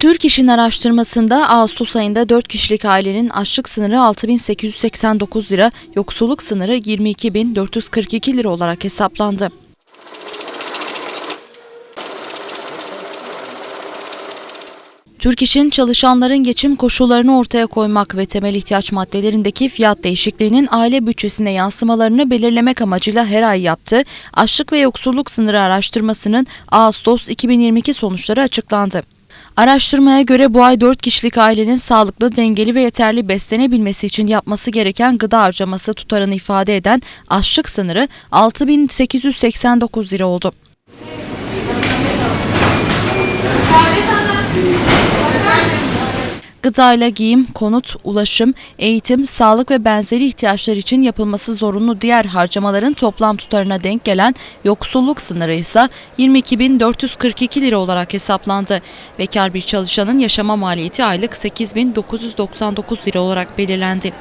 Türk İş'in araştırmasında Ağustos ayında 4 kişilik ailenin açlık sınırı 6889 lira, yoksulluk sınırı 22442 lira olarak hesaplandı. Türk İş'in çalışanların geçim koşullarını ortaya koymak ve temel ihtiyaç maddelerindeki fiyat değişikliğinin aile bütçesine yansımalarını belirlemek amacıyla her ay yaptığı açlık ve yoksulluk sınırı araştırmasının Ağustos 2022 sonuçları açıklandı. Araştırmaya göre bu ay 4 kişilik ailenin sağlıklı, dengeli ve yeterli beslenebilmesi için yapması gereken gıda harcaması tutarını ifade eden açlık sınırı 6889 lira oldu. Gıdayla giyim, konut, ulaşım, eğitim, sağlık ve benzeri ihtiyaçlar için yapılması zorunlu diğer harcamaların toplam tutarına denk gelen yoksulluk sınırı ise 22.442 lira olarak hesaplandı. Bekar bir çalışanın yaşama maliyeti aylık 8.999 lira olarak belirlendi.